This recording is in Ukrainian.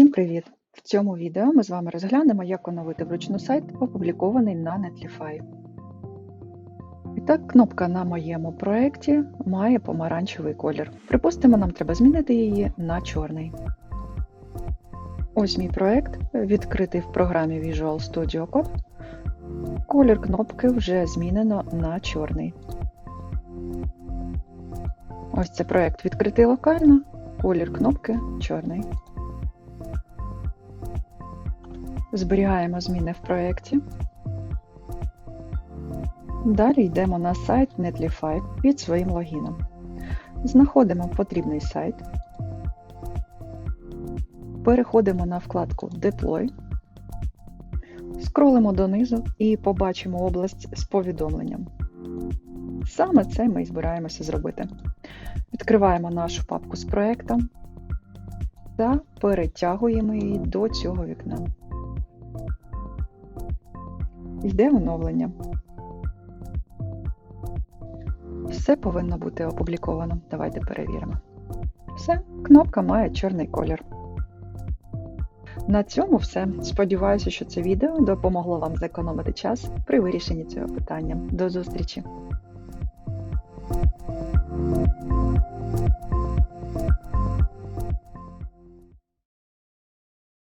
привіт! В цьому відео ми з вами розглянемо, як оновити вручну сайт, опублікований на Netlify. І так, кнопка на моєму проєкті має помаранчевий колір. Припустимо, нам треба змінити її на чорний. Ось мій проєкт, відкритий в програмі Visual Studio Code. Колір кнопки вже змінено на чорний. Ось це проєкт відкритий локально, колір кнопки чорний. Зберігаємо зміни в проєкті. Далі йдемо на сайт Netlify під своїм логіном. Знаходимо потрібний сайт. Переходимо на вкладку Deploy. Скролимо донизу і побачимо область з повідомленням. Саме це ми і збираємося зробити. Відкриваємо нашу папку з проєктом та перетягуємо її до цього вікна. Йде оновлення. Все повинно бути опубліковано. Давайте перевіримо. Все, кнопка має чорний колір. На цьому все. Сподіваюся, що це відео допомогло вам зекономити час при вирішенні цього питання. До зустрічі!